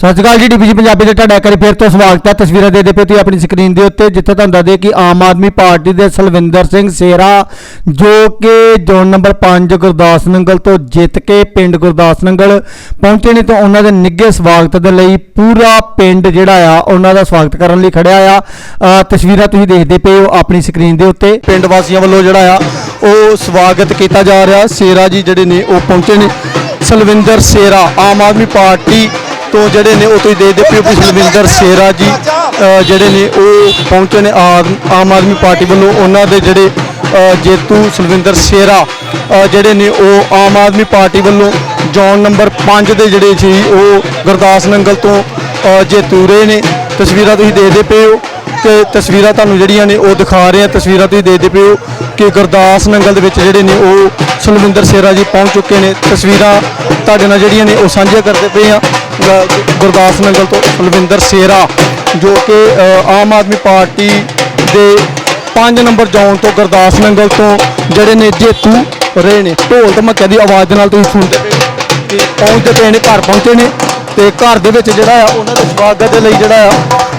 ਸਤਿ ਸ਼੍ਰੀ ਅਕਾਲ ਜੀ, ਡੀਪੀਜੀ ਪੰਜਾਬੀ ਦੇ ਤੁਹਾਡਾ ਇੱਕ ਵਾਰੀ ਫਿਰ ਤੋਂ ਸਵਾਗਤ ਹੈ। ਤਸਵੀਰਾਂ ਦੇ ਦੇ ਪਏ ਤੁਸੀਂ ਆਪਣੀ ਸਕਰੀਨ ਦੇ ਉੱਤੇ, ਜਿੱਥੇ ਤੁਹਾਨੂੰ ਦੱਸਦੇ ਕਿ ਆਮ ਆਦਮੀ ਪਾਰਟੀ ਦੇ ਸਲਵਿੰਦਰ ਸਿੰਘ ਸੇਰਾ, ਜੋ ਕਿ ਜ਼ੋਨ ਨੰਬਰ 5 ਗੁਰਦਾਸ ਨੰਗਲ ਤੋਂ ਜਿੱਤ ਕੇ ਪਿੰਡ ਗੁਰਦਾਸ ਨੰਗਲ ਪਹੁੰਚੇ ਨੇ, ਤਾਂ ਉਹਨਾਂ ਦੇ ਨਿੱਘੇ ਸਵਾਗਤ ਦੇ ਲਈ ਪੂਰਾ ਪਿੰਡ ਜਿਹੜਾ ਆ, ਉਹਨਾਂ ਦਾ ਸਵਾਗਤ ਕਰਨ ਲਈ ਖੜਿਆ ਆ। ਤਸਵੀਰਾਂ ਤੁਸੀਂ ਦੇਖਦੇ ਪਏ ਹੋ ਆਪਣੀ ਸਕਰੀਨ ਦੇ ਉੱਤੇ। ਪਿੰਡ ਵਾਸੀਆਂ ਵੱਲੋਂ ਜਿਹੜਾ ਆ, ਉਹ ਸਵਾਗਤ ਕੀਤਾ ਜਾ ਰਿਹਾ। ਸੇਰਾ ਜੀ ਜਿਹੜੇ ਨੇ, ਉਹ ਪਹੁੰਚੇ ਨੇ। ਸਲਵਿੰਦਰ ਸੇਰਾ, ਆਮ ਆਦਮੀ ਪਾਰਟੀ ਤੋਂ ਜਿਹੜੇ ਨੇ ਉਹ ਤੁਸੀਂ ਦੇਖਦੇ ਪਿਓ ਕਿ ਸਲਵਿੰਦਰ ਸੇਰਾ ਜੀ ਜਿਹੜੇ ਨੇ ਉਹ ਪਹੁੰਚੇ ਨੇ ਆਮ ਆਮ ਆਦਮੀ ਪਾਰਟੀ ਵੱਲੋਂ। ਉਹਨਾਂ ਦੇ ਜਿਹੜੇ ਜੇਤੂ ਸਲਵਿੰਦਰ ਸੇਰਾ ਜਿਹੜੇ ਨੇ ਉਹ ਆਮ ਆਦਮੀ ਪਾਰਟੀ ਵੱਲੋਂ ਜ਼ੋਨ ਨੰਬਰ 5 ਦੇ ਜਿਹੜੇ ਸੀ, ਉਹ ਗੁਰਦਾਸ ਨੰਗਲ ਤੋਂ ਜੇਤੂ ਰਹੇ ਨੇ। ਤਸਵੀਰਾਂ ਤੁਸੀਂ ਦੇਖਦੇ ਪਏ ਹੋ ਤੇ ਤਸਵੀਰਾਂ ਤੁਹਾਨੂੰ ਜਿਹੜੀਆਂ ਨੇ ਉਹ ਦਿਖਾ ਰਹੇ ਆ। ਤਸਵੀਰਾਂ ਤੁਸੀਂ ਦੇਖਦੇ ਪਏ ਹੋ ਕਿ ਗੁਰਦਾਸ ਨੰਗਲ ਦੇ ਵਿੱਚ ਜਿਹੜੇ ਨੇ ਉਹ ਸੁਲਵਿੰਦਰ ਸੇਰਾ ਜੀ ਪਹੁੰਚ ਚੁੱਕੇ ਨੇ। ਤਸਵੀਰਾਂ ਤੁਹਾਡੇ ਨਾਲ ਜਿਹੜੀਆਂ ਨੇ ਉਹ ਸਾਂਝੀਆਂ ਕਰਦੇ ਪਏ ਆ। ਗੁਰਦਾਸ ਨੰਗਲ ਤੋਂ ਬਲਵਿੰਦਰ ਸੇਰਾ ਜੋ ਕਿ ਆਮ ਆਦਮੀ ਪਾਰਟੀ ਦੇ 5 ਨੰਬਰ ਜ਼ੋਨ ਤੋਂ ਗੁਰਦਾਸ ਨੰਗਲ ਤੋਂ ਜਿਹੜੇ ਨੇ ਜੇਤੂ ਰਹੇ ਨੇ। ਢੋਲ ਧਮਕਿਆਂ ਦੀ ਆਵਾਜ਼ ਦੇ ਨਾਲ ਤੁਸੀਂ ਸੁਣਦੇ ਪਏ ਹੋ ਪਹੁੰਚਦੇ ਪਏ ਨੇ ਘਰ ਪਹੁੰਚੇ ਨੇ ਤੇ ਘਰ ਦੇ ਵਿੱਚ ਜਿਹੜਾ ਆ ਉਹਨਾਂ ਦੇ ਸਵਾਗਤ ਦੇ ਲਈ ਜਿਹੜਾ ਆ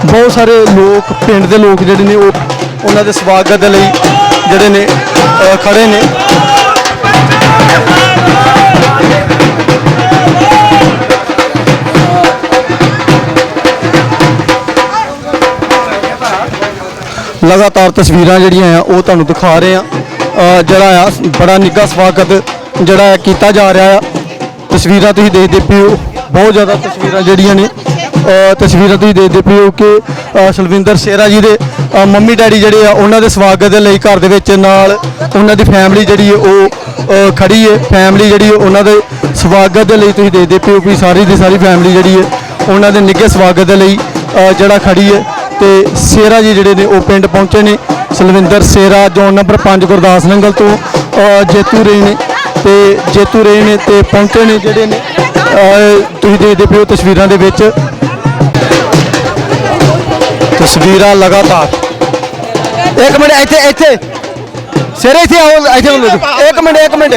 ਬਹੁਤ ਸਾਰੇ ਲੋਕ ਪਿੰਡ ਦੇ ਲੋਕ ਜਿਹੜੇ ਨੇ ਉਹ ਉਹਨਾਂ ਦੇ ਸਵਾਗਤ ਦੇ ਲਈ ਜਿਹੜੇ ਨੇ ਅ, ਖੜੇ ਨੇ। ਲਗਾਤਾਰ ਤਸਵੀਰਾਂ ਜਿਹੜੀਆਂ ਆ ਉਹ ਤੁਹਾਨੂੰ ਦਿਖਾ ਰਹੇ ਆ ਜਿਹੜਾ ਆ ਬੜਾ ਨਿੱਘਾ ਸਵਾਗਤ ਜਿਹੜਾ ਆ ਕੀਤਾ ਜਾ ਰਿਹਾ ਆ। ਤਸਵੀਰਾਂ ਤੁਸੀਂ ਦੇਖਦੇ ਪਿਓ ਬਹੁਤ ਜ਼ਿਆਦਾ ਤਸਵੀਰਾਂ ਜਿਹੜੀਆਂ ਨੇ। ਤਸਵੀਰਾਂ ਤੁਸੀਂ ਦੇਖਦੇ ਪਿਓ ਕਿ ਸੁਲਵਿੰਦਰ ਸੇਰਾ ਜੀ ਦੇ ਮੰਮੀ ਡੈਡੀ ਜਿਹੜੇ ਆ ਉਹਨਾਂ ਦੇ ਸਵਾਗਤ ਦੇ ਲਈ ਘਰ ਦੇ ਵਿੱਚ ਨਾਲ ਉਹਨਾਂ ਦੀ ਫੈਮਿਲੀ ਜਿਹੜੀ ਹੈ ਉਹ ਅ, ਖੜੀ ਹੈ। ਫੈਮਿਲੀ ਜਿਹੜੀ ਹੈ ਉਹਨਾਂ ਦੇ ਸਵਾਗਤ ਦੇ ਲਈ ਤੁਸੀਂ ਦੇਖਦੇ ਪਿਓ ਕਿ ਸਾਰੀ ਦੀ ਸਾਰੀ ਫੈਮਿਲੀ ਜਿਹੜੀ ਹੈ ਉਹਨਾਂ ਦੇ ਨਿੱਘੇ ਸਵਾਗਤ ਦੇ ਲਈ ਜਿਹੜਾ ਖੜੀ ਹੈ। ਤੇ ਸੇਰਾ ਜੀ ਜਿਹੜੇ ਨੇ ਉਹ ਪਿੰਡ ਪਹੁੰਚੇ ਨੇ। ਸਲਵਿੰਦਰ ਸੇਰਾ, ਜ਼ੋਨ ਨੰਬਰ 5 ਗੁਰਦਾਸ ਨੰਗਲ ਤੋਂ ਜੇਤੂ ਰਹੇ ਨੇ ਤੇ ਜੇਤੂ ਰਹੇ ਨੇ ਤੇ ਪਹੁੰਚੇ ਨੇ ਜਿਹੜੇ ਨੇ ਤੁਸੀਂ ਦੇਖਦੇ ਪਿਓ ਤਸਵੀਰਾਂ ਦੇ ਵਿੱਚ। ਤਸਵੀਰਾਂ ਲਗਾਤਾਰ। ਇੱਕ ਮਿੰਟ, ਇੱਥੇ ਇੱਥੇ। ਸੇਰੇ ਇੱਥੇ ਆਓ ਇੱਥੇ ਆਓ। ਇੱਕ ਮਿੰਟ ਇੱਕ ਮਿੰਟ।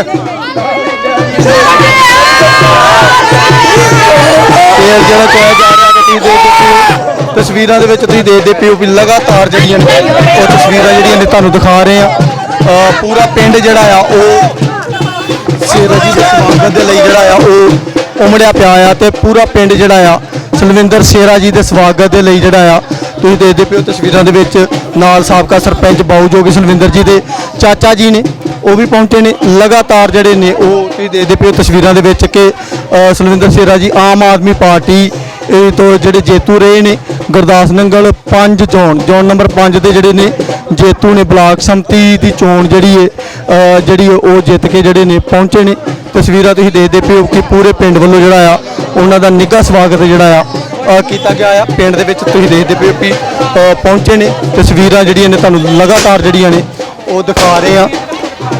ਤੇਲ ਜਿਹੜਾ ਚੋਇਆ ਜਾ ਰਿਹਾ ਕਿ ਤੁਸੀਂ ਦੇਖਦੇ ਤਸਵੀਰਾਂ ਦੇ ਵਿੱਚ ਤੁਸੀਂ ਦੇਖਦੇ ਪਿਓ ਵੀ ਲਗਾਤਾਰ ਜਿਹੜੀਆਂ ਨੇ ਉਹ ਤਸਵੀਰਾਂ ਜਿਹੜੀਆਂ ਨੇ ਤੁਹਾਨੂੰ ਦਿਖਾ ਰਹੇ ਆ ਪੂਰਾ ਪਿੰਡ ਜਿਹੜਾ ਆ, ਉਹ ਸੇਰਾ ਜੀ ਦੇ ਸਵਾਗਤ ਦੇ ਲਈ ਜਿਹੜਾ ਆ, ਉਹ ਉਮੜਿਆ ਪਿਆ ਆ ਤੇ ਪੂਰਾ ਪਿੰਡ ਜਿਹੜਾ ਆ, ਸਲਵਿੰਦਰ ਸੇਰਾ ਜੀ ਦੇ ਸਵਾਗਤ ਦੇ ਲਈ ਜਿਹੜਾ ਆ, ਤੁਸੀਂ ਦੇਖਦੇ ਪਿਓ ਤਸਵੀਰਾਂ ਦੇ ਵਿੱਚ ਨਾਲ ਸਾਬਕਾ ਸਰਪੰਚ ਬਾਊ ਜੋਗੀ ਸਲਵਿੰਦਰ ਜੀ ਦੇ ਚਾਚਾ ਜੀ ਨੇ, ਉਹ ਵੀ ਪਹੁੰਚੇ ਨੇ, ਲਗਾਤਾਰ ਜਿਹੜੇ ਨੇ, ਉਹ ਤੁਸੀਂ ਦੇਖਦੇ ਪਿਓ ਤਸਵੀਰਾਂ ਦੇ ਵਿੱਚ ਕਿ ਸਲਵਿੰਦਰ ਸੇਰਾ ਜੀ ਆਮ ਆਦਮੀ ਪਾਰਟੀ ਤੋਂ ਜਿਹੜੇ ਜੇਤੂ ਰਹੇ ਨੇ Gurdas Nangal 5 zone zone number 5 ਦੇ ਜਿਹੜੇ ਨੇ, ਜੇਤੂ ਨੇ ਬਲਾਕ ਸੰਮਤੀ ਦੀ ਚੋਣ ਜਿਹੜੀ ਹੈ ਜਿਹੜੀ ਉਹ ਜਿੱਤ ਕੇ ਜਿਹੜੇ ਨੇ ਪਹੁੰਚੇ ਨੇ। ਤਸਵੀਰਾਂ ਤੁਸੀਂ ਦੇਖਦੇ ਪਏ ਹੋ ਕਿ ਪੂਰੇ ਪਿੰਡ ਵੱਲੋਂ ਜਿਹੜਾ ਆ, ਉਹਨਾਂ ਦਾ ਨਿੱਘਾ ਸਵਾਗਤ ਜਿਹੜਾ ਆ ਕੀਤਾ ਗਿਆ ਆ। ਪਿੰਡ ਦੇ ਵਿੱਚ ਤੁਸੀਂ ਦੇਖਦੇ ਪਏ ਹੋ ਕਿ ਪਹੁੰਚੇ ਨੇ। ਤਸਵੀਰਾਂ ਜਿਹੜੀਆਂ ਨੇ ਤੁਹਾਨੂੰ ਲਗਾਤਾਰ ਜਿਹੜੀਆਂ ਨੇ, ਉਹ ਦਿਖਾ ਰਹੇ ਆ।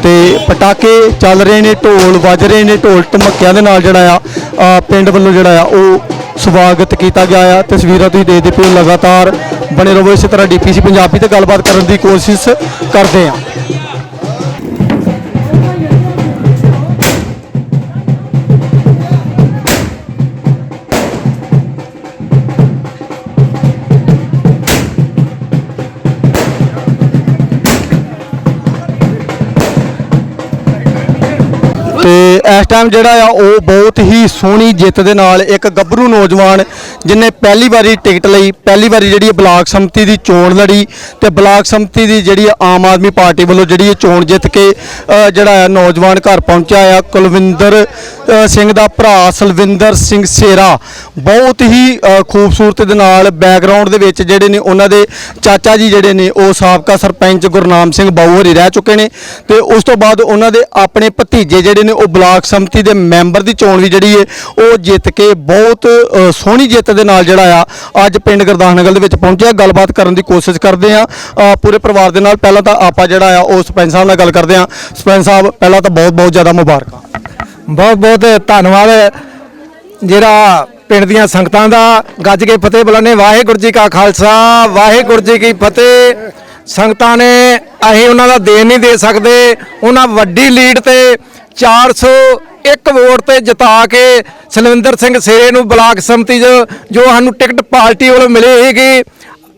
ਤੇ ਪਟਾਕੇ ਚੱਲ ਰਹੇ ਨੇ, ਢੋਲ ਵੱਜ ਰਹੇ ਨੇ, ਢੋਲ ਧਮੱਕਿਆਂ ਦੇ ਨਾਲ ਜਿਹੜਾ ਆ ਪਿੰਡ ਵੱਲੋਂ ਜਿਹੜਾ ਆ, ਉਹ ਸਵਾਗਤ ਕੀਤਾ ਗਿਆ ਆ। ਤਸਵੀਰਾਂ ਤੁਸੀਂ ਦੇਖਦੇ ਪਿਓ ਲਗਾਤਾਰ ਬਣੇ ਰਹੋ। ਇਸੇ ਤਰ੍ਹਾਂ ਡੀਪੀਸੀ ਪੰਜਾਬੀ ਤੇ ਗੱਲਬਾਤ ਕਰਨ ਦੀ ਕੋਸ਼ਿਸ਼ ਕਰਦੇ ਆ। ਤੇ ਇਸ ਟਾਈਮ ਜਿਹੜਾ ਆ, ਉਹ ਬਹੁਤ ਹੀ ਸੋਹਣੀ ਜਿੱਤ ਦੇ ਨਾਲ ਇੱਕ ਗੱਭਰੂ ਨੌਜਵਾਨ ਜਿਨੇ ਪਹਿਲੀ ਵਾਰੀ ਟਿਕਟ ਲਈ, ਪਹਿਲੀ ਵਾਰੀ ਜਿਹੜੀ ਬਲਾਕ ਸੰਮਤੀ ਦੀ ਚੋਣ ਲੜੀ ਤੇ ਬਲਾਕ ਸੰਮਤੀ ਦੀ ਜਿਹੜੀ ਆਮ ਆਦਮੀ ਪਾਰਟੀ ਵੱਲੋਂ ਜਿਹੜੀ ਇਹ ਚੋਣ ਜਿੱਤ ਕੇ ਜਿਹੜਾ ਆ ਨੌਜਵਾਨ ਘਰ ਪਹੁੰਚਿਆ ਆ, ਕੁਲਵਿੰਦਰ ਸਿੰਘ ਦਾ ਭਰਾ ਸਲਵਿੰਦਰ ਸਿੰਘ ਸੇਰਾ। ਬਹੁਤ ਹੀ ਖੂਬਸੂਰਤ ਦੇ ਨਾਲ ਬੈਕਗ੍ਰਾਉਂਡ ਦੇ ਵਿੱਚ ਜਿਹੜੇ ਨੇ ਉਹਨਾਂ ਦੇ ਚਾਚਾ ਜੀ ਜਿਹੜੇ ਨੇ, ਉਹ ਸਾਬਕਾ ਸਰਪੰਚ ਗੁਰਨਾਮ ਸਿੰਘ ਬਾਊ ਹਰੀ ਰਹਿ ਚੁੱਕੇ ਨੇ ਤੇ ਉਸ ਤੋਂ ਬਾਅਦ ਉਹਨਾਂ ਦੇ ਆਪਣੇ ਭਤੀਜੇ ਜਿਹੜੇ ਨੇ, ਉਹ ਬਲਾਕ ਸੰਮਤੀ ਦੇ ਮੈਂਬਰ ਦੀ ਚੋਣ ਵੀ ਜਿਹੜੀ ਹੈ ਉਹ ਜਿੱਤ ਕੇ ਬਹੁਤ ਸੋਹਣੀ ਜਿੱਤ ਦੇ ਨਾਲ ਜਿਹੜਾ ਆ, ਅੱਜ ਪਿੰਡ ਗੁਰਦਾਸਨਗਰ ਦੇ ਵਿੱਚ ਪਹੁੰਚਿਆ। ਗੱਲਬਾਤ ਕਰਨ ਦੀ ਕੋਸ਼ਿਸ਼ ਕਰਦੇ ਆ। ਪੂਰੇ ਪਰਿਵਾਰ ਦੇ ਨਾਲ ਪਹਿਲਾਂ ਤਾਂ ਆਪਾਂ ਜਿਹੜਾ ਆ, ਉਹ ਸਰਪੰਚ ਸਾਹਿਬ ਨਾਲ ਗੱਲ ਕਰਦੇ ਆ। ਸਰਪੰਚ ਸਾਹਿਬ, ਪਹਿਲਾਂ ਤਾਂ ਬਹੁਤ ਬਹੁਤ ਜ਼ਿਆਦਾ ਮੁਬਾਰਕਾਂ। ਬਹੁਤ ਬਹੁਤ ਧੰਨਵਾਦ। ਜਿਹੜਾ ਪਿੰਡ ਦੀਆਂ ਸੰਗਤਾਂ ਦਾ ਗੱਜ ਕੇ ਫਤਿਹ ਬੁਲਾਣੇ ਵਾਹਿਗੁਰੂ ਜੀ ਕਾ ਖਾਲਸਾ, ਵਾਹਿਗੁਰੂ ਜੀ ਕੀ ਫਤਿਹ। ਸੰਗਤਾਂ ਨੇ ਅਸੀਂ ਉਹਨਾਂ ਦਾ ਦੇਣ ਨਹੀਂ ਦੇ ਸਕਦੇ। ਉਹਨਾਂ ਵੱਡੀ ਲੀਡ ਤੇ 400 ਇੱਕ ਵੋਟ ਤੇ ਜਿਤਾ ਕੇ ਸਲਵਿੰਦਰ ਸਿੰਘ ਸੇਰੇ ਨੂੰ ਬਲਾਕ ਸੰਮਤੀ 'ਚ ਜੋ ਸਾਨੂੰ ਟਿਕਟ ਪਾਰਟੀ ਵੱਲੋਂ ਮਿਲੀ ਸੀਗੀ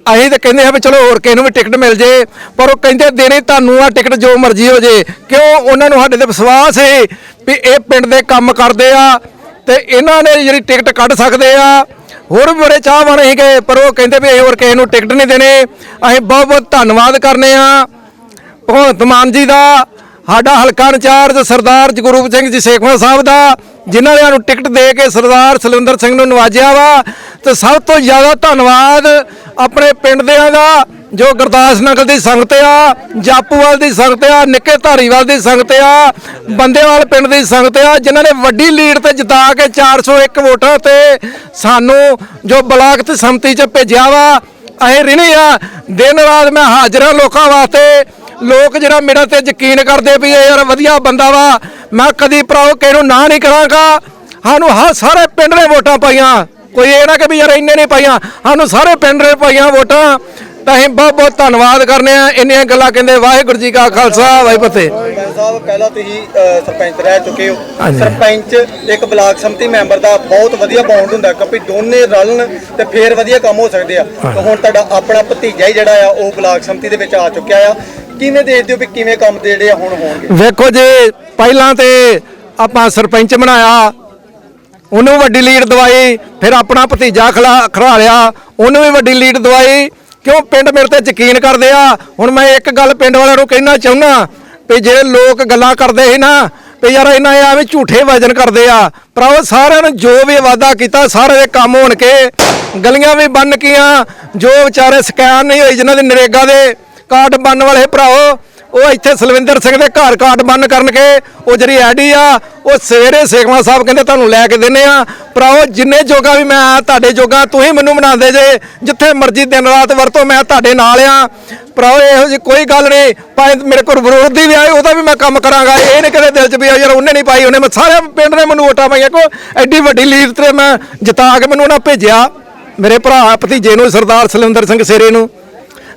ਅਸੀਂ ਤਾਂ ਕਹਿੰਦੇ ਹਾਂ ਵੀ ਚਲੋ ਹੋਰ ਕਿਸੇ ਨੂੰ ਵੀ ਟਿਕਟ ਮਿਲ ਜੇ, ਪਰ ਉਹ ਕਹਿੰਦੇ ਦੇਣੀ ਤੁਹਾਨੂੰ ਆ ਟਿਕਟ ਜੋ ਮਰਜ਼ੀ ਹੋ ਜੇ। ਕਿਉਂ? ਉਹਨਾਂ ਨੂੰ ਸਾਡੇ ਤੇ ਵਿਸ਼ਵਾਸ ਹੈ ਵੀ ਇਹ ਪਿੰਡ ਦੇ ਕੰਮ ਕਰਦੇ ਆ ਤੇ ਇਹਨਾਂ ਨੇ ਜਿਹੜੀ ਟਿਕਟ ਕੱਢ ਸਕਦੇ ਆ, ਹੋਰ ਵੀ ਬੜੇ ਚਾਹਵਾਨ ਸੀਗੇ ਪਰ ਉਹ ਕਹਿੰਦੇ ਵੀ ਅਸੀਂ ਹੋਰ ਕਿਸੇ ਨੂੰ ਟਿਕਟ ਨਹੀਂ ਦੇਣੇ। ਅਸੀਂ ਬਹੁਤ ਬਹੁਤ ਧੰਨਵਾਦ ਕਰਨੇ ਆ। ਭਗਵੰਤ ਮਾਨ ਜੀ ਦਾ ਸਾਡਾ ਹਲਕਾ ਇੰਚਾਰਜ ਸਰਦਾਰ ਜਗਰੂਪ ਸਿੰਘ ਜੀ ਸੇਖਵਾ ਸਾਹਿਬ ਦਾ, ਜਿਨ੍ਹਾਂ ਨੇ ਸਾਨੂੰ ਟਿਕਟ ਦੇ ਕੇ ਸਰਦਾਰ ਸਲਿੰਦਰ ਸਿੰਘ ਨੂੰ ਨਵਾਜਿਆ ਵਾ। ਤੇ ਸਭ ਤੋਂ ਜ਼ਿਆਦਾ ਧੰਨਵਾਦ ਆਪਣੇ ਪਿੰਡ ਦਿਆਂ ਦਾ, ਜੋ ਗੁਰਦਾਸ ਨਗਰ ਦੀ ਸੰਗਤ ਆ, ਜਾਪੂਵਾਲ ਦੀ ਸੰਗਤ ਆ, ਨਿੱਕੇ ਧਾਰੀਵਾਲ ਦੀ ਸੰਗਤ ਆ, ਬੰਦੇਵਾਲ ਪਿੰਡ ਦੀ ਸੰਗਤ ਆ, ਜਿਨ੍ਹਾਂ ਨੇ ਵੱਡੀ ਲੀਡ ਤੇ ਜਿਤਾ ਕੇ 401 ਵੋਟਾਂ ਤੇ ਸਾਨੂੰ ਜੋ ਬਲਾਕ ਤੇ ਸੰਮਤੀ ਚ ਭੇਜਿਆ ਵਾ। ਅਸੀਂ ਰਿਣੀ ਆ। ਦਿਨ ਰਾਤ ਮੈਂ ਹਾਜ਼ਰਾਂ ਲੋਕਾਂ ਵਾਸਤੇ ਲੋਕ ਜਿਹੜਾ ਮੇਰੇ ਤੇ ਯਕੀਨ ਕਰਦੇ ਵੀ ਇਹ ਯਾਰ ਵਧੀਆ ਬੰਦਾ ਵਾ, ਮੈਂ ਕਦੀ ਭਰਾਓ ਕਿਹਨੂੰ ਨਾ ਨਹੀਂ ਕਰਾਂਗਾ। ਸਾਨੂੰ ਹਾਂ, ਸਾਰੇ ਪਿੰਡ ਦੇ ਵੋਟਾਂ ਪਾਈਆਂ। ਕੋਈ ਇਹ ਨਾ ਕਿ ਵੀ ਯਾਰ ਇੰਨੇ ਨਹੀਂ ਪਾਈਆਂ। ਸਾਨੂੰ ਸਾਰੇ ਪਿੰਡ ਨੇ ਪਾਈਆਂ ਵੋਟਾਂ। ਤਾਂ ਅਸੀਂ ਬਹੁਤ ਬਹੁਤ ਧੰਨਵਾਦ ਕਰਨੇ ਆ। ਇੰਨੀਆਂ ਗੱਲਾਂ ਕਹਿੰਦੇ ਵਾਹਿਗੁਰੂ ਜੀ ਕਾ ਖਾਲਸਾ ਵਾਹਿਗੁਰੂ ਫਤਿਹ। ਸਰਪੰਚ ਸਾਹਿਬ ਪਹਿਲਾਂ ਤੁਸੀਂ ਅ, ਸਰਪੰਚ ਰਹਿ ਚੁੱਕੇ ਹੋ। ਹਾਂਜੀ। ਸਰਪੰਚ ਇੱਕ ਬਲਾਕ ਸੰਮਤੀ ਮੈਂਬਰ ਦਾ ਬਹੁਤ ਵਧੀਆ ਬੌਂਡ ਹੁੰਦਾ ਕਿਉਂਕਿ ਦੋਨੇ ਰਲਣ ਤੇ ਫੇਰ ਵਧੀਆ ਕੰਮ ਹੋ ਸਕਦੇ ਆ। ਤੇ ਹੁਣ ਤੁਹਾਡਾ ਆਪਣਾ ਭਤੀਜਾ ਹੀ ਜਿਹੜਾ ਆ ਉਹ ਬਲਾਕ ਸੰਮਤੀ ਦੇ ਵਿੱਚ ਆ ਚੁੱਕਿਆ ਆ। ਕਿਵੇਂ ਦੇਖਦੇ ਹੋ ਵੀ ਕਿਵੇਂ ਕੰਮ ਦੇ ਜਿਹੜੇ ਆ ਹੁਣ ਹੋਣਗੇ? ਵੇਖੋ ਜੇ ਪਹਿਲਾਂ ਤੇ ਆਪਾਂ ਸਰਪੰਚ ਬਣਾਇਆ ਉਹਨੂੰ ਵੱਡੀ ਲੀਡ ਦਵਾਈ ਫਿਰ ਆਪਣਾ ਭਤੀਜਾ ਖਲਾ ਖੜਾ ਲਿਆ ਉਹਨੂੰ ਵੀ ਵੱਡੀ ਲੀਡ ਦਵਾਈ ਕਿਉਂ ਪਿੰਡ ਮੇਰੇ ਤੇ ਯਕੀਨ ਕਰਦੇ ਆ? ਹੁਣ ਮੈਂ ਇੱਕ ਗੱਲ ਪਿੰਡ ਵਾਲਿਆਂ ਨੂੰ ਕਹਿਣਾ ਚਾਹੁੰਦਾ ਵੀ ਜੇ ਲੋਕ ਗੱਲਾਂ ਕਰਦੇ ਸੀ ਨਾ, ਵੀ ਯਾਰ ਇਹਨਾਂ ਇਹ ਐਵੇਂ ਝੂਠੇ ਵਜਨ ਕਰਦੇ ਆ। ਭਰਾਵੋ, ਸਾਰਿਆਂ ਨੇ ਜੋ ਵੀ ਵਾਅਦਾ ਕੀਤਾ, ਸਾਰੇ ਦੇ ਕੰਮ ਹੋਣ ਕੇ ਗਲੀਆਂ ਵੀ ਬੰਨ ਕੀਆਂ। ਜੋ ਵਿਚਾਰੇ ਸਕੈਨ ਨਹੀਂ ਹੋਈ ਜਿਨ੍ਹਾਂ ਦੇ ਨਰੇਗਾ ਦੇ ਕਾਰਡ ਬਣਨ ਵਾਲੇ ਭਰਾਓ ਉਹ ਇੱਥੇ ਸਲਵਿੰਦਰ ਸਿੰਘ ਦੇ ਘਰ ਕਾਰਡ ਬੰਨ ਕਰਨ ਕੇ ਉਹ ਜਿਹੜੀ ਐਡੀ ਆ, ਉਹ ਸਵੇਰੇ ਸੇਖਵਾ ਸਾਹਿਬ ਕਹਿੰਦੇ ਤੁਹਾਨੂੰ ਲੈ ਕੇ ਦਿੰਨੇ ਆ। ਭਰਾਓ ਜਿੰਨੇ ਜੋਗਾ ਵੀ ਮੈਂ ਆ, ਤੁਹਾਡੇ ਜੋਗਾ ਤੁਸੀਂ ਮੈਨੂੰ ਬਣਾਉਂਦੇ ਜੇ। ਜਿੱਥੇ ਮਰਜ਼ੀ ਦਿਨ ਰਾਤ ਵਰਤੋ, ਮੈਂ ਤੁਹਾਡੇ ਨਾਲ ਆ। ਭਰਾਓ ਇਹੋ ਜਿਹੀ ਕੋਈ ਗੱਲ ਨਹੀਂ। ਭਾਵੇਂ ਮੇਰੇ ਕੋਲ ਵਿਰੋਧ ਦੀ ਵੀ ਆਏ, ਉਹਦਾ ਵੀ ਮੈਂ ਕੰਮ ਕਰਾਂਗਾ। ਇਹ ਨਹੀਂ ਕਦੇ ਦਿਲ 'ਚ ਵੀ ਆ ਯਾਰ ਉਹਨੇ ਨਹੀਂ ਪਾਈ, ਉਹਨੇ ਮੈਂ ਸਾਰੇ ਪਿੰਡ ਨੇ ਮੈਨੂੰ ਵੋਟਾਂ ਪਾਈਆਂ। ਕੋ ਐਡੀ ਵੱਡੀ ਲੀਡ ਤੇ ਮੈਂ ਜਿਤਾ ਕੇ ਮੈਨੂੰ ਉਹਨਾਂ ਭੇਜਿਆ। ਮੇਰੇ ਭਰਾ ਭਤੀਜੇ ਨੂੰ, ਸਰਦਾਰ ਸਲਵਿੰਦਰ ਸਿੰਘ ਸੇਰੇ ਨੂੰ।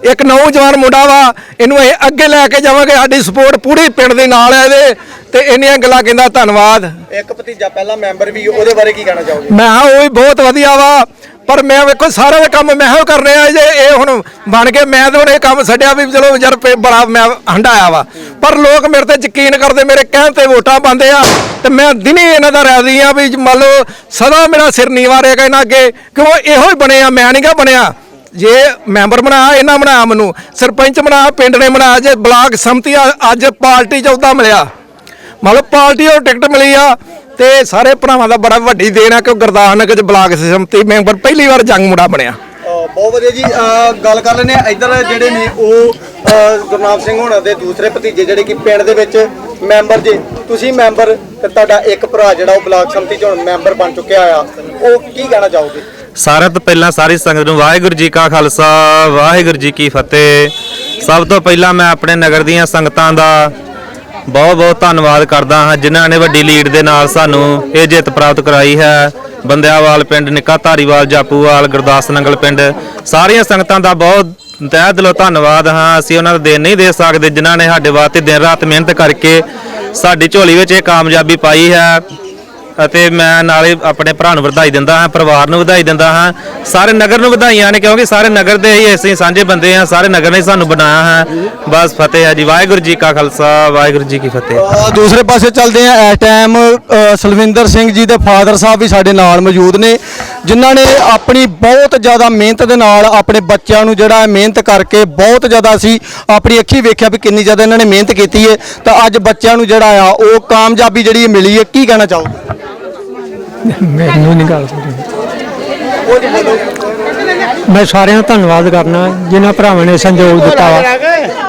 ਇੱਕ ਨੌਜਵਾਨ ਮੁੰਡਾ ਵਾ ਇਹਨੂੰ ਇਹ ਅੱਗੇ ਲੈ ਕੇ ਜਾਵਾਂਗੇ ਸਾਡੀ ਸਪੋਰਟ ਪੂਰੀ ਪਿੰਡ ਦੇ ਨਾਲ ਹੈ ਇਹਦੇ ਤੇ ਇੰਨੀਆਂ ਗੱਲਾਂ ਕਹਿੰਦਾ ਧੰਨਵਾਦ। ਇੱਕ ਭਤੀਜਾ ਪਹਿਲਾਂ ਮੈਂਬਰ ਵੀ ਉਹਦੇ ਬਾਰੇ ਕੀ ਕਹਿਣਾ ਚਾਹੋਗੇ? ਮੈਂ ਹਾਂ ਉਹ ਵੀ ਬਹੁਤ ਵਧੀਆ ਵਾ ਪਰ ਮੈਂ ਵੇਖੋ ਸਾਰੇ ਦੇ ਕੰਮ ਮੈਂ ਹੋ ਕਰਨੇ ਆ ਜੇ ਇਹ ਹੁਣ ਬਣ ਕੇ ਮੈਂ ਤਾਂ ਹੁਣ ਇਹ ਕੰਮ ਛੱਡਿਆ ਵੀ ਚਲੋ ਯਾਰ ਪੇ ਬੜਾ ਮੈਂ ਹੰਡਾਇਆ ਵਾ। ਪਰ ਲੋਕ ਮੇਰੇ ਤੇ ਯਕੀਨ ਕਰਦੇ ਮੇਰੇ ਕਹਿਣ ਤੇ ਵੋਟਾਂ ਪਾਉਂਦੇ ਆ ਤੇ ਮੈਂ ਦਿਨੇ ਇਹਨਾਂ ਦਾ ਰਾਜ਼ੀ ਆ ਵੀ ਮੰਨ ਲਓ ਸਦਾ ਮੇਰਾ ਸਿਰ ਨੀਵਾ ਰਹੇਗਾ ਇਹਨਾਂ ਅੱਗੇ ਕਿਉਂ ਇਹੋ ਹੀ ਬਣਿਆ ਮੈਂ ਨਹੀਂਗਾ ਬਣਿਆ। ਜੇ ਮੈਂਬਰ ਬਣਾਇਆ ਇਹਨਾਂ ਬਣਾਇਆ ਮੈਨੂੰ, ਸਰਪੰਚ ਬਣਾਇਆ ਪਿੰਡ ਨੇ ਬਣਾਇਆ ਜੇ ਬਲਾਕ ਸੰਮਤੀ ਅੱਜ ਪਾਰਟੀ ਚ ਮਿਲਿਆ। ਮੰਨ ਪਾਰਟੀ ਉਹ ਟਿਕਟ ਮਿਲੀ ਆ, ਤੇ ਸਾਰੇ ਭਰਾਵਾਂ ਦਾ ਬੜਾ ਵੱਡੀ ਦੇਣ ਆ ਕਿ ਗੁਰਦਾਸ ਨਗਰ ਚ ਬਲਾਕ ਸੰਮਤੀ ਮੈਂਬਰ ਪਹਿਲੀ ਵਾਰ ਜੰਗ ਮੁੰਡਾ ਬਣਿਆ। ਬਹੁਤ ਵਧੀਆ ਜੀ ਗੱਲ ਕਰ ਲੈਂਦੇ ਆ ਇੱਧਰ ਜਿਹੜੇ ਨੇ, ਉਹ ਗੁਰਨਾਮ ਸਿੰਘ ਹੋਣਾ ਦੇ ਦੂਸਰੇ ਭਤੀਜੇ, ਜਿਹੜੇ ਕਿ ਪਿੰਡ ਦੇ ਵਿੱਚ ਮੈਂਬਰ ਜੇ, ਤੁਸੀਂ ਮੈਂਬਰ ਤੇ ਤੁਹਾਡਾ ਇੱਕ ਭਰਾ ਜਿਹੜਾ ਉਹ ਬਲਾਕ ਸੰਮਤੀ ਚ ਹੁਣ ਮੈਂਬਰ ਬਣ ਚੁੱਕਿਆ ਆ। ਉਹ ਕੀ ਕਹਿਣਾ ਚਾਹੋਗੇ? ਸਾਰਿਆਂ ਤੋਂ ਪਹਿਲਾਂ ਸਾਰੀ ਸੰਗਤ ਨੂੰ ਵਾਹਿਗੁਰੂ ਜੀ ਕਾ ਖਾਲਸਾ, ਵਾਹਿਗੁਰੂ ਜੀ ਕੀ ਫਤਿਹ। ਸਭ ਤੋਂ ਪਹਿਲਾਂ ਮੈਂ ਆਪਣੇ ਨਗਰ ਦੀਆਂ ਸੰਗਤਾਂ ਦਾ ਬਹੁਤ ਬਹੁਤ ਧੰਨਵਾਦ ਕਰਦਾ ਹਾਂ, ਜਿਨ੍ਹਾਂ ਨੇ ਵੱਡੀ ਲੀਡ ਦੇ ਨਾਲ ਸਾਨੂੰ ਇਹ ਜਿੱਤ ਪ੍ਰਾਪਤ ਕਰਾਈ ਹੈ। ਬੰਦਿਆਵਾਲ ਪਿੰਡ, ਨਿੱਕਾ ਧਾਰੀਵਾਲ, ਜਾਪੂਵਾਲ, ਗੁਰਦਾਸ ਨੰਗਲ ਪਿੰਡ, ਸਾਰੀਆਂ ਸੰਗਤਾਂ ਦਾ ਬਹੁਤ ਤਹਿ ਦਿਲੋਂ ਧੰਨਵਾਦ ਹਾਂ। ਅਸੀਂ ਉਹਨਾਂ ਦਾ ਦੇਣ ਨਹੀਂ ਦੇ ਸਕਦੇ, ਜਿਨ੍ਹਾਂ ਨੇ ਸਾਡੇ ਵਾਸਤੇ ਦਿਨ ਰਾਤ ਮਿਹਨਤ ਕਰਕੇ ਸਾਡੀ ਝੋਲੀ ਵਿੱਚ ਇਹ ਕਾਮਯਾਬੀ ਪਾਈ ਹੈ। ਅਤੇ ਮੈਂ ਨਾਲੇ ਆਪਣੇ ਭਰਾ ਨੂੰ ਵਧਾਈ ਦਿੰਦਾ ਹਾਂ ਪਰਿਵਾਰ ਨੂੰ ਵਧਾਈ ਦਿੰਦਾ ਹਾਂ। ਸਾਰੇ ਨਗਰ ਨੂੰ ਵਧਾਈਆਂ ਨੇ ਕਿਉਂਕਿ ਸਾਰੇ ਨਗਰ ਦੇ ਹੀ ਅਸੀਂ ਸਾਂਝੇ ਬੰਦੇ ਹਾਂ ਸਾਰੇ ਨਗਰ ਨੇ ਸਾਨੂੰ ਬਣਾਇਆ ਹੈ। ਬਸ ਫਤਿਹ ਹੈ ਜੀ ਵਾਹਿਗੁਰੂ ਜੀ ਕਾ ਖਾਲਸਾ ਵਾਹਿਗੁਰੂ ਜੀ ਕੀ ਫਤਿਹ। ਅ, ਦੂਸਰੇ ਪਾਸੇ ਚੱਲਦੇ ਆ ਇਸ ਟਾਈਮ ਅ, ਸਲਵਿੰਦਰ ਸਿੰਘ ਜੀ ਦੇ ਫਾਦਰ ਸਾਹਿਬ ਵੀ ਸਾਡੇ ਨਾਲ ਮੌਜੂਦ ਨੇ ਜਿਨ੍ਹਾਂ ਨੇ ਆਪਣੀ ਬਹੁਤ ਜ਼ਿਆਦਾ ਮਿਹਨਤ ਦੇ ਨਾਲ ਆਪਣੇ ਬੱਚਿਆਂ ਨੂੰ ਜਿਹੜਾ ਹੈ ਮਿਹਨਤ ਕਰਕੇ ਬਹੁਤ ਜ਼ਿਆਦਾ ਅਸੀਂ ਆਪਣੀ ਅੱਖੀ ਵੇਖਿਆ ਵੀ ਕਿੰਨੀ ਜ਼ਿਆਦਾ ਇਹਨਾਂ ਨੇ ਮਿਹਨਤ ਕੀਤੀ ਹੈ। ਤਾਂ ਅੱਜ ਬੱਚਿਆਂ ਨੂੰ ਜਿਹੜਾ ਆ ਉਹ ਕਾਮਯਾਬੀ ਜਿਹੜੀ ਮਿਲੀ ਹੈ ਕੀ ਕਹਿਣਾ ਚਾਹੋਗੇ? ਮੈਨੂੰ ਨਹੀਂ ਗੱਲ ਸਕਦੀ ਮੈਂ ਸਾਰਿਆਂ ਦਾ ਧੰਨਵਾਦ ਕਰਨਾ, ਜਿਨ੍ਹਾਂ ਭਰਾਵਾਂ ਨੇ ਸੰਯੋਗ ਦਿੱਤਾ ਵਾ।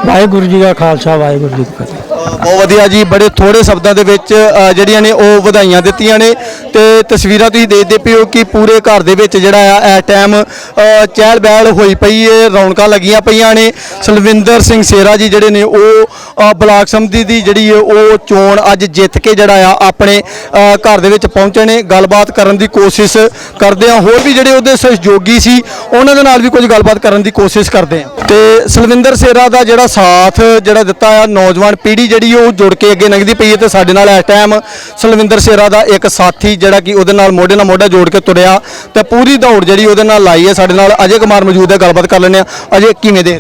ਵਾਹਿਗੁਰੂ ਜੀ ਦਾ ਖਾਲਸਾ, ਵਾਹਿਗੁਰੂ ਜੀ ਕੀ ਫਤਿਹ। ਬਹੁਤ ਵਧੀਆ ਜੀ ਬੜੇ ਥੋੜੇ ਸ਼ਬਦਾਂ ਦੇ ਵਿੱਚ ਅ, ਜਿਹੜੀਆਂ ਨੇ ਉਹ ਵਧਾਈਆਂ ਦਿੱਤੀਆਂ ਨੇ ਤੇ ਤਸਵੀਰਾਂ ਤੁਸੀਂ ਦੇਖਦੇ ਪਿਓ ਕਿ ਪੂਰੇ ਘਰ ਦੇ ਵਿੱਚ ਜਿਹੜਾ ਆ ਇਸ ਟਾਈਮ ਅ, ਚਹਿਲ ਬਹਿਲ ਹੋਈ ਪਈ ਏ ਰੌਣਕਾਂ ਲੱਗੀਆਂ ਪਈਆਂ ਨੇ। ਸਲਵਿੰਦਰ ਸਿੰਘ ਸੇਰਾ ਜੀ ਜਿਹੜੇ ਨੇ ਉਹ ਅ, ਬਲਾਕ ਸੰਮਤੀ ਦੀ ਜਿਹੜੀ ਹੈ ਉਹ ਚੋਣ ਅੱਜ ਜਿੱਤ ਕੇ ਜਿਹੜਾ ਆ ਆਪਣੇ ਅ, ਘਰ ਦੇ ਵਿੱਚ ਪਹੁੰਚੇ ਨੇ। ਗੱਲਬਾਤ ਕਰਨ ਦੀ ਕੋਸ਼ਿਸ਼ ਕਰਦੇ ਆ। ਹੋਰ ਵੀ ਜਿਹੜੇ ਉਹਦੇ ਸਹਿਯੋਗੀ ਸੀ ਉਹਨਾਂ ਦੇ ਨਾਲ ਵੀ ਕੁਝ ਗੱਲਬਾਤ ਕਰਨ ਦੀ ਕੋਸ਼ਿਸ਼ ਕਰਦੇ ਆ। ਤੇ ਸਲਵਿੰਦਰ ਸੇਰਾ ਦਾ ਜਿਹੜਾ ਸਾਥ ਜਿਹੜਾ ਦਿੱਤਾ ਆ ਨੌਜਵਾਨ ਪੀੜ੍ਹੀ ਜਿਹੜੀ ਉਹ ਜੁੜ ਕੇ ਅੱਗੇ ਲੰਘਦੀ ਪਈ ਹੈ ਤੇ ਸਾਡੇ ਨਾਲ ਇਸ ਟਾਈਮ ਸਲਵਿੰਦਰ ਸੇਰਾ ਦਾ ਇੱਕ ਸਾਥੀ ਜਿਹੜਾ ਕਿ ਉਹਦੇ ਨਾਲ ਮੋਢੇ ਨਾਲ ਮੋਢਾ ਜੋੜ ਕੇ ਤੁਰਿਆ ਤੇ ਪੂਰੀ ਦੌੜ ਜਿਹੜੀ ਉਹਦੇ ਨਾਲ ਲਾਈ ਹੈ ਸਾਡੇ ਨਾਲ ਅਜੇ ਕੁਮਾਰ ਮੌਜੂਦ ਹੈ ਗੱਲਬਾਤ ਕਰ ਲੈਂਦੇ ਆ ਅਜੇ ਕਿਵੇਂ ਦੇ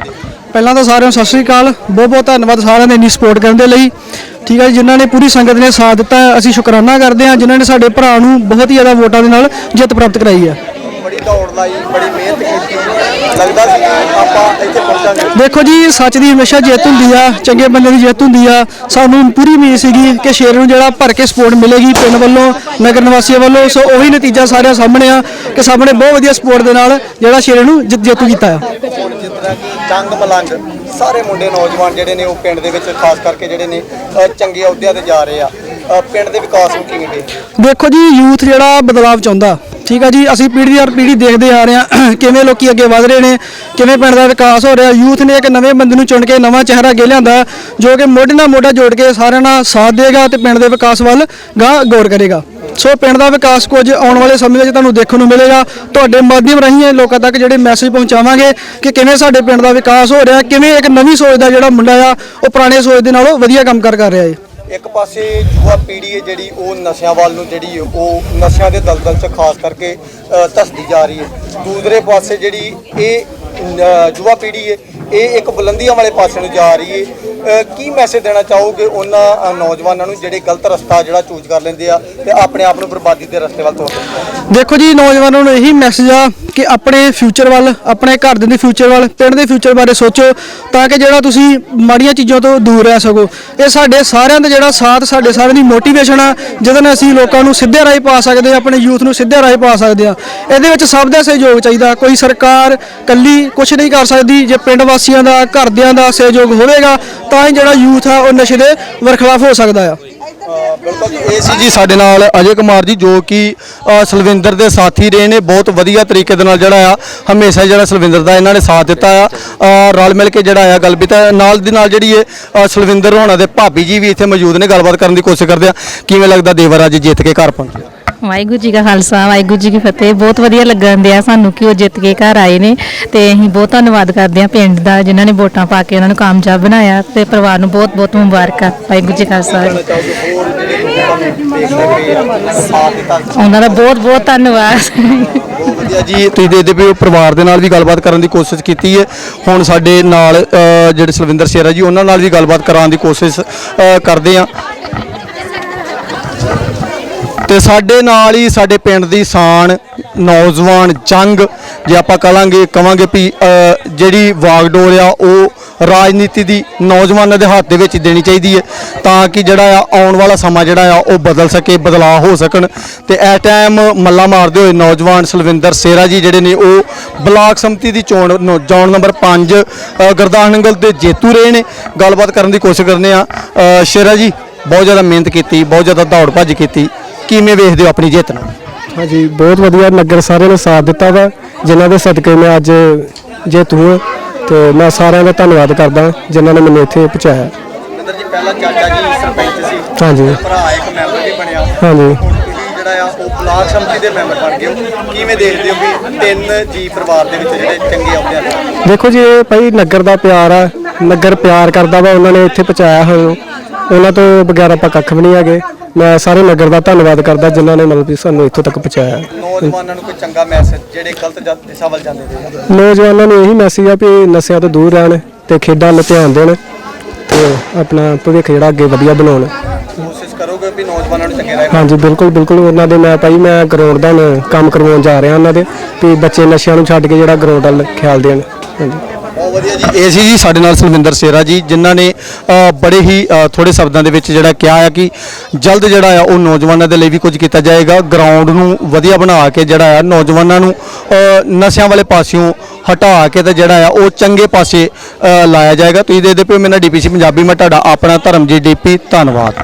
ਪਹਿਲਾਂ ਤਾਂ ਸਾਰਿਆਂ ਨੂੰ ਸਤਿ ਸ੍ਰੀ ਅਕਾਲ। ਬਹੁਤ ਬਹੁਤ ਧੰਨਵਾਦ ਸਾਰਿਆਂ ਨੇ ਇੰਨੀ ਸਪੋਰਟ ਕਰਨ ਦੇ ਲਈ। ਠੀਕ ਹੈ ਜੀ, ਜਿਨ੍ਹਾਂ ਨੇ ਪੂਰੀ ਸੰਗਤ ਨੇ ਸਾਥ ਦਿੱਤਾ ਅਸੀਂ ਸ਼ੁਕਰਾਨਾ ਕਰਦੇ ਹਾਂ ਜਿਨ੍ਹਾਂ ਨੇ ਸਾਡੇ ਭਰਾ ਨੂੰ ਬਹੁਤ ਹੀ ਜ਼ਿਆਦਾ ਵੋਟਾਂ ਦੇ ਨਾਲ ਜਿੱਤ ਪ੍ਰਾਪਤ ਕਰਾਈ ਹੈ। ਦੌੜ ਲਾਈ ਬੜੀ ਮਿਹਨਤ ਕੀਤੀ ਲੱਗਦਾ ਸੀ ਆਪਾਂ ਇੱਥੇ ਪਹੁੰਚਾਂਗੇ। ਦੇਖੋ ਜੀ ਸੱਚ ਦੀ ਹਮੇਸ਼ਾ ਜਿੱਤ ਹੁੰਦੀ ਆ ਚੰਗੇ ਬੰਦੇ ਦੀ ਜਿੱਤ ਹੁੰਦੀ ਆ। ਸਾਨੂੰ ਪੂਰੀ ਉਮੀਦ ਸੀਗੀ ਕਿ ਸ਼ੇਰ ਨੂੰ ਜਿਹੜਾ ਭਰ ਕੇ ਸਪੋਰਟ ਮਿਲੇਗੀ ਪਿੰਡ ਵੱਲੋਂ ਨਗਰ ਨਿਵਾਸੀਆਂ ਵੱਲੋਂ। ਸੋ ਉਹੀ ਨਤੀਜਾ ਸਾਰਿਆਂ ਸਾਹਮਣੇ ਆ ਕਿ ਨੇ ਬਹੁਤ ਵਧੀਆ ਸਪੋਰਟ ਦੇ ਨਾਲ ਜਿਹੜਾ ਸ਼ੇਰ ਨੂੰ ਜਿੱਤ ਕੀਤਾ ਆ। ਮਲੰਗ ਸਾਰੇ ਮੁੰਡੇ ਨੌਜਵਾਨ ਜਿਹੜੇ ਨੇ ਉਹ ਪਿੰਡ ਦੇ ਵਿੱਚ ਖਾਸ ਕਰਕੇ ਜਿਹੜੇ ਨੇ ਚੰਗੇ ਅਹੁਦਿਆਂ ਤੇ ਜਾ ਰਹੇ ਆ। ਪਿੰਡ ਦੇ ਵਿਕਾਸ ਨੂੰ ਕਿਵੇਂ ਦੇਖੋ ਜੀ ਯੂਥ ਜਿਹੜਾ ਬਦਲਾਵ ਚਾਹੁੰਦਾ। ਠੀਕ ਆ ਜੀ, ਅਸੀਂ ਪੀੜ੍ਹੀ ਦਰ ਪੀੜ੍ਹੀ ਦੇਖਦੇ ਆ ਰਹੇ ਹਾਂ। ਕਿਵੇਂ ਲੋਕੀ ਅੱਗੇ ਵਧ ਰਹੇ ਨੇ, ਕਿਵੇਂ ਪਿੰਡ ਦਾ ਵਿਕਾਸ ਹੋ ਰਿਹਾ। ਯੂਥ ਨੇ ਇੱਕ ਨਵੇਂ ਬੰਦੇ ਨੂੰ ਚੁਣ ਕੇ ਨਵਾਂ ਚਿਹਰਾ ਅੱਗੇ ਲਿਆਂਦਾ, ਜੋ ਕਿ ਮੋਢੇ ਨਾਲ ਮੋਢਾ ਜੋੜ ਕੇ ਸਾਰਿਆਂ ਨਾਲ ਸਾਥ ਦੇਗਾ ਤੇ ਪਿੰਡ ਦੇ ਵਿਕਾਸ ਵੱਲ ਗਾਂ ਗੌਰ ਕਰੇਗਾ। ਸੋ ਪਿੰਡ ਦਾ ਵਿਕਾਸ ਕੁਝ ਆਉਣ ਵਾਲੇ ਸਮੇਂ ਵਿੱਚ ਤੁਹਾਨੂੰ ਦੇਖਣ ਨੂੰ ਮਿਲੇਗਾ। ਤੁਹਾਡੇ ਮਾਧਿਅਮ ਰਾਹੀਂ ਇਹ ਲੋਕਾਂ ਤੱਕ ਜਿਹੜੇ ਮੈਸੇਜ ਪਹੁੰਚਾਵਾਂਗੇ ਕਿ ਕਿਵੇਂ ਸਾਡੇ ਪਿੰਡ ਦਾ ਵਿਕਾਸ ਹੋ ਰਿਹਾ, ਕਿਵੇਂ ਇੱਕ ਨਵੀਂ ਸੋਚ ਦਾ ਜਿਹੜਾ ਮੁੰਡਾ ਆ, ਉਹ ਪੁਰਾਣੇ ਸੋਚ ਦੇ ਨਾਲੋਂ ਵਧੀਆ ਕੰਮ ਕਰ ਕਰ ਰਿਹਾ ਹੈ ਇੱਕ ਪਾਸੇ ਯੁਵਾ ਪੀੜ੍ਹੀ ਹੈ ਜਿਹੜੀ ਉਹ ਨਸ਼ਿਆਂ ਵੱਲ ਨੂੰ ਜਿਹੜੀ ਹੈ ਉਹ ਨਸ਼ਿਆਂ ਦੇ ਦਲਦਲ 'ਚ ਖਾਸ ਕਰਕੇ ਅ, ਧੱਸਦੀ ਜਾ ਰਹੀ ਹੈ। ਦੂਸਰੇ ਪਾਸੇ ਜਿਹੜੀ ਇਹ ਯੁਵਾ ਪੀੜ੍ਹੀ ਹੈ ਇਹ ਇੱਕ ਬੁਲੰਦੀਆਂ ਵਾਲੇ ਪਾਸੇ ਨੂੰ ਜਾ ਰਹੀ ਹੈ। ਕੀ ਮੈਸੇਜ ਦੇਣਾ ਚਾਹੋਗੇ ਉਹਨਾਂ ਨੌਜਵਾਨਾਂ ਨੂੰ ਜਿਹੜੇ ਗਲਤ ਰਸਤਾ ਜਿਹੜਾ ਚੂਜ਼ ਕਰ ਲੈਂਦੇ ਆ ਤੇ ਆਪਣੇ ਆਪ ਨੂੰ ਬਰਬਾਦੀ ਦੇ ਰਸਤੇ ਵੱਲ ਤੋਰ ਦੇਖੋ ਜੀ, ਨੌਜਵਾਨਾਂ ਨੂੰ ਇਹੀ ਮੈਸੇਜ ਆ ਕਿ ਆਪਣੇ ਫਿਊਚਰ ਵੱਲ, ਆਪਣੇ ਘਰ ਦੇ ਫਿਊਚਰ ਵੱਲ, ਪਿੰਡ ਦੇ ਫਿਊਚਰ ਬਾਰੇ ਸੋਚੋ ਤਾਂ ਕਿ ਜਿਹੜਾ ਤੁਸੀਂ ਮਾੜੀਆਂ ਚੀਜ਼ਾਂ ਤੋਂ ਦੂਰ ਰਹਿ ਸਕੋ। ਇਹ ਸਾਡੇ ਸਾਰਿਆਂ ਦਾ ਜਿਹੜਾ ਸਾਥ, ਸਾਡੇ ਸਾਰਿਆਂ ਦੀ ਮੋਟੀਵੇਸ਼ਨ ਆ, ਜਿਹਦੇ ਨਾਲ ਅਸੀਂ ਲੋਕਾਂ ਨੂੰ ਸਿੱਧੇ ਰਾਹ ਪਾ ਸਕਦੇ ਹਾਂ ਆਪਣੇ ਯੂਥ ਨੂੰ ਸਿੱਧੇ ਰਾਹ ਪਾ ਸਕਦੇ ਆ। ਇਹਦੇ ਵਿੱਚ ਸਭ ਦਾ ਸਹਿਯੋਗ ਚਾਹੀਦਾ। ਕੋਈ ਸਰਕਾਰ ਕੱਲੀ ਕੁਝ ਨਹੀਂ ਕਰ ਸਕਦੀ। ਜੇ ਪਿੰਡ ਵਾਸੀਆਂ ਦਾ, ਘਰਦਿਆਂ ਦਾ ਸਹਿਯੋਗ ਹੋਵੇਗਾ ਤਾਂ ਹੀ ਜਿਹੜਾ ਯੂਥ ਆ ਉਹ ਨਸ਼ੇ ਦੇ ਵਰਖਲਾਫ ਹੋ ਸਕਦਾ ਆ। ਬਿਲਕੁਲ ਜੀ ਇਹ ਸੀ ਜੀ ਸਾਡੇ ਨਾਲ ਅਜੇ ਕੁਮਾਰ ਜੀ ਜੋ ਕਿ ਅ, ਸਲਵਿੰਦਰ ਦੇ ਸਾਥੀ ਰਹੇ ਨੇ ਬਹੁਤ ਵਧੀਆ ਤਰੀਕੇ ਦੇ ਨਾਲ ਜਿਹੜਾ ਆ ਹਮੇਸ਼ਾ ਜਿਹੜਾ ਸਲਵਿੰਦਰ ਦਾ ਇਹਨਾਂ ਨੇ ਸਾਥ ਦਿੱਤਾ ਆ। ਅ, ਰਲ ਮਿਲ ਕੇ ਜਿਹੜਾ ਆ ਗੱਲਬਾਤ ਹੈ ਨਾਲ ਦੀ ਨਾਲ ਜਿਹੜੀ ਹੈ ਅ, ਸਲਵਿੰਦਰ ਹੋਣਾ ਦੇ ਭਾਬੀ ਜੀ ਵੀ ਇੱਥੇ ਮੌਜੂਦ ਨੇ ਗੱਲਬਾਤ ਕਰਨ ਦੀ ਕੋਸ਼ਿਸ਼ ਕਰਦੇ ਆ। ਕਿਵੇਂ ਲੱਗਦਾ ਦੇਵਰ ਅੱਜ ਜਿੱਤ ਕੇ ਘਰ ਪਹੁੰਚੇ? ਵਾਹਿਗੁਰੂ ਜੀ ਕਾ ਖਾਲਸਾ ਵਾਹਿਗੁਰੂ ਜੀ ਕੀ ਫਤਿਹ। ਬਹੁਤ ਵਧੀਆ ਲੱਗਣ ਦਿਆ ਸਾਨੂੰ ਕਿ ਉਹ ਜਿੱਤ ਕੇ ਘਰ ਆਏ ਨੇ ਤੇ ਅਸੀਂ ਬਹੁਤ ਧੰਨਵਾਦ ਕਰਦੇ ਹਾਂ ਪਿੰਡ ਦਾ ਜਿਨ੍ਹਾਂ ਨੇ ਵੋਟਾਂ ਪਾ ਕੇ ਉਹਨਾਂ ਨੂੰ ਕਾਮਯਾਬ ਬਣਾਇਆ ਤੇ ਪਰਿਵਾਰ ਨੂੰ ਬਹੁਤ ਬਹੁਤ ਮੁਬਾਰਕਾਂ। ਵਾਹਿਗੁਰੂ ਜੀ ਖਾਲਸਾ। ਉਹਨਾਂ ਦਾ ਬਹੁਤ ਬਹੁਤ ਧੰਨਵਾਦ। ਵਧੀਆ ਜੀ ਤੁਸੀਂ ਦੇਖਦੇ ਪਏ ਹੋ ਪਰਿਵਾਰ ਦੇ ਨਾਲ ਵੀ ਗੱਲਬਾਤ ਕਰਨ ਦੀ ਕੋਸ਼ਿਸ਼ ਕੀਤੀ ਹੈ। ਹੁਣ ਸਾਡੇ ਨਾਲ ਅ, ਜਿਹੜੇ ਸਲਵਿੰਦਰ ਸ਼ੇਰਾ ਜੀ ਉਹਨਾਂ ਨਾਲ ਵੀ ਗੱਲਬਾਤ ਕਰਾਉਣ ਦੀ ਕੋਸ਼ਿਸ਼ ਅ, ਕਰਦੇ ਆ ਤੇ ਸਾਡੇ ਨਾਲ ਹੀ ਸਾਡੇ ਪਿੰਡ ਦੀ ਸ਼ਾਨ ਨੌਜਵਾਨ ਜੰਗ, ਜੇ ਆਪਾਂ ਕਹਾਂਗੇ ਕਵਾਂਗੇ ਵੀ ਜਿਹੜੀ ਵਾਗਡੋਰ ਆ, ਉਹ ਰਾਜਨੀਤੀ ਦੀ ਨੌਜਵਾਨਾਂ ਦੇ ਹੱਥ ਦੇ ਵਿੱਚ ਦੇਣੀ ਚਾਹੀਦੀ ਹੈ ਤਾਂ ਕਿ ਜਿਹੜਾ ਆ, ਆਉਣ ਵਾਲਾ ਸਮਾਂ ਜਿਹੜਾ ਆ, ਉਹ ਬਦਲ ਸਕੇ, ਬਦਲਾਅ ਹੋ ਸਕਣ। ਤੇ ਇਸ ਟਾਈਮ ਮੱਲਾ ਮਾਰਦੇ ਹੋਏ ਨੌਜਵਾਨ ਸਲਵਿੰਦਰ ਸੇਰਾ ਜੀ ਜਿਹੜੇ ਨੇ, ਉਹ ਬਲਾਕ ਸੰਮਤੀ ਦੀ ਚੋਣ ਨੋ- ਚੋਣ ਨੰਬਰ 5 ਗੁਰਦਾਸਨਗਲ ਦੇ ਜੇਤੂ ਰਹੇ ਨੇ। ਗੱਲਬਾਤ ਕਰਨ ਦੀ ਕੋਸ਼ਿਸ਼ ਕਰਨੇ ਆ। ਸ਼ੇਰਾ ਜੀ ਬਹੁਤ ਜ਼ਿਆਦਾ ਮਿਹਨਤ ਕੀਤੀ ਬਹੁਤ ਜ਼ਿਆਦਾ ਦੌੜ ਭੱਜ ਕੀਤੀ। ਕਿਵੇਂ ਵੇਖਦੇ ਹੋ ਆਪਣੀ ਜਿੱਤ ਨੂੰ? ਹਾਂਜੀ ਬਹੁਤ ਵਧੀਆ ਨਗਰ ਸਾਰਿਆਂ ਨੇ ਸਾਥ ਦਿੱਤਾ ਵਾ ਜਿਨ੍ਹਾਂ ਦੇ ਸਦਕੇ ਮੈਂ ਅੱਜ ਜੇਤੂ ਹਾਂ ਤੇ ਮੈਂ ਸਾਰਿਆਂ ਦਾ ਧੰਨਵਾਦ ਕਰਦਾ ਜਿਨ੍ਹਾਂ ਨੇ ਮੈਨੂੰ ਇੱਥੇ ਪਹੁੰਚਾਇਆ। ਸਲਵਿੰਦਰ ਜੀ ਪਹਿਲਾਂ ਚਾਚਾ ਜੀ ਸਰਪੰਚ ਸੀ। ਹਾਂਜੀ। ਭਰਾ ਇੱਕ ਮੈਂਬਰ ਵੀ ਬਣਿਆ। ਹਾਂਜੀ। ਹੁਣ ਤੁਸੀਂ ਜਿਹੜਾ ਆ ਉਹ ਬਲਾਕ ਸੰਮਤੀ ਦੇ ਮੈਂਬਰ ਬਣ ਗਏ ਹੋ। ਕਿਵੇਂ ਦੇਖਦੇ ਹੋ ਵੀ ਤਿੰਨ ਜੀ ਪਰਿਵਾਰ ਦੇ ਵਿੱਚ ਜਿਹੜੇ ਚੰਗੇ ਆਉਂਦੇ ਆ? ਦੇਖੋ ਜੀ ਇਹ ਭਾਈ ਨਗਰ ਦਾ ਪਿਆਰ ਆ ਨਗਰ ਪਿਆਰ ਕਰਦਾ ਵਾ ਉਹਨਾਂ ਨੇ ਇੱਥੇ ਪਹੁੰਚਾਇਆ ਸਾਨੂੰ ਉਹਨਾਂ ਤੋਂ ਬਗੈਰ ਆਪਾਂ ਕੱਖ ਵੀ ਨਹੀਂ ਹੈਗੇ। ਮੈਂ ਸਾਰੇ ਨਗਰ ਦਾ ਧੰਨਵਾਦ ਕਰਦਾ ਜਿਨ੍ਹਾਂ ਨੇ ਮਤਲਬ ਵੀ ਸਾਨੂੰ ਇੱਥੋਂ ਤੱਕ ਪਹੁੰਚਾਇਆ। ਨੌਜਵਾਨਾਂ ਨੂੰ ਕੋਈ ਚੰਗਾ ਮੈਸੇਜ ਜਿਹੜੇ ਗਲਤ ਜਾ- ਦਿਸ਼ਾ ਵੱਲ ਜਾਂਦੇ ਨੇ? ਨੌਜਵਾਨਾਂ ਨੂੰ ਇਹੀ ਮੈਸੇਜ ਆ ਵੀ ਨਸ਼ਿਆਂ ਤੋਂ ਦੂਰ ਰਹਿਣ ਤੇ ਖੇਡਾਂ 'ਤੇ ਧਿਆਨ ਦੇਣ ਤੇ ਆਪਣਾ ਭਵਿੱਖ ਜਿਹੜਾ ਅੱਗੇ ਵਧੀਆ ਬਣਾਉਣ। ਕੋਸ਼ਿਸ਼ ਕਰੋਗੇ ਵੀ ਨੌਜਵਾਨਾਂ ਨੂੰ ਚੰਗੇ ਰਾਹ ਹਾਂਜੀ ਬਿਲਕੁਲ ਬਿਲਕੁਲ। ਉਹਨਾਂ ਦੇ ਮੈਂ ਭਾਈ ਮੈਂ ਗਰਾਊਂਡ ਦਾ ਹੁਣ ਕੰਮ ਕਰਵਾਉਣ ਜਾ ਰਿਹਾ ਉਹਨਾਂ ਦੇ ਵੀ ਬੱਚੇ ਨਸ਼ਿਆਂ ਨੂੰ ਛੱਡ ਕੇ ਜਿਹੜਾ ਗਰਾਊਂਡ ਵੱਲ ਖਿਆਲ ਦੇਣ। ਹਾਂਜੀ। ਬਹੁਤ ਵਧੀਆ ਜੀ। ਇਹ ਸੀ ਜੀ ਸਾਡੇ ਨਾਲ ਸੁਲਵਿੰਦਰ ਸੇਰਾ ਜੀ ਜਿਨ੍ਹਾਂ ਨੇ ਅ, ਬੜੇ ਹੀ ਅ, ਥੋੜੇ ਸ਼ਬਦਾਂ ਦੇ ਵਿੱਚ ਜਿਹੜਾ ਕਿਹਾ ਆ ਕਿ ਜਲਦ ਜਿਹੜਾ ਆ ਉਹ ਨੌਜਵਾਨਾਂ ਦੇ ਲਈ ਵੀ ਕੁਝ ਕੀਤਾ ਜਾਏਗਾ। ਗਰਾਊਂਡ ਨੂੰ ਵਧੀਆ ਬਣਾ ਕੇ ਜਿਹੜਾ ਆ ਨੌਜਵਾਨਾਂ ਨੂੰ ਅ, ਨਸ਼ਿਆਂ ਵਾਲੇ ਪਾਸਿਓਂ ਹਟਾ ਕੇ ਤੇ ਜਿਹੜਾ ਆ ਉਹ ਚੰਗੇ ਪਾਸੇ ਅ, ਲਾਇਆ ਜਾਏਗਾ। ਤੁਸੀਂ ਦੇਖਦੇ ਪਏ ਹੋ ਮੇਰਾ ਡੀਪੀਸੀ ਪੰਜਾਬੀ ਮੈਂ ਤੁਹਾਡਾ ਆਪਣਾ ਧਰਮਜੀਤ ਡੀਪੀ ਧੰਨਵਾਦ।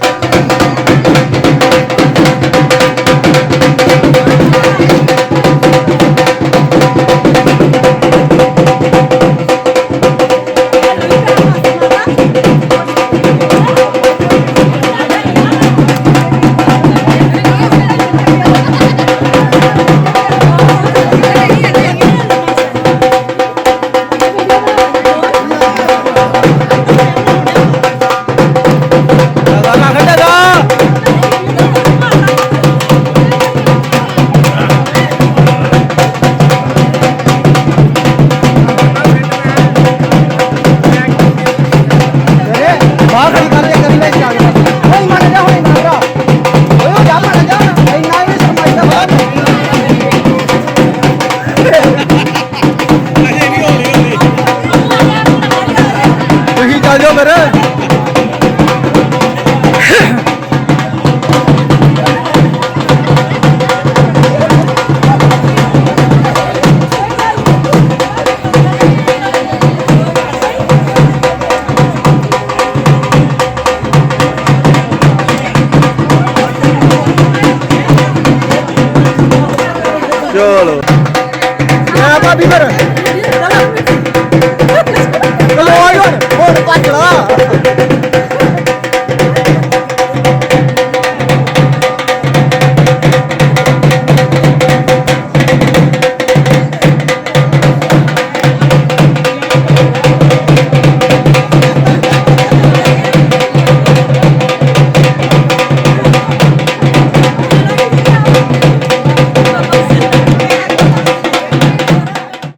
ਚੱਲ ਜਾਓ ਫਿਰ ਚਲੋ ਕਿਆ ਭਾਬੀ ਫਿਰ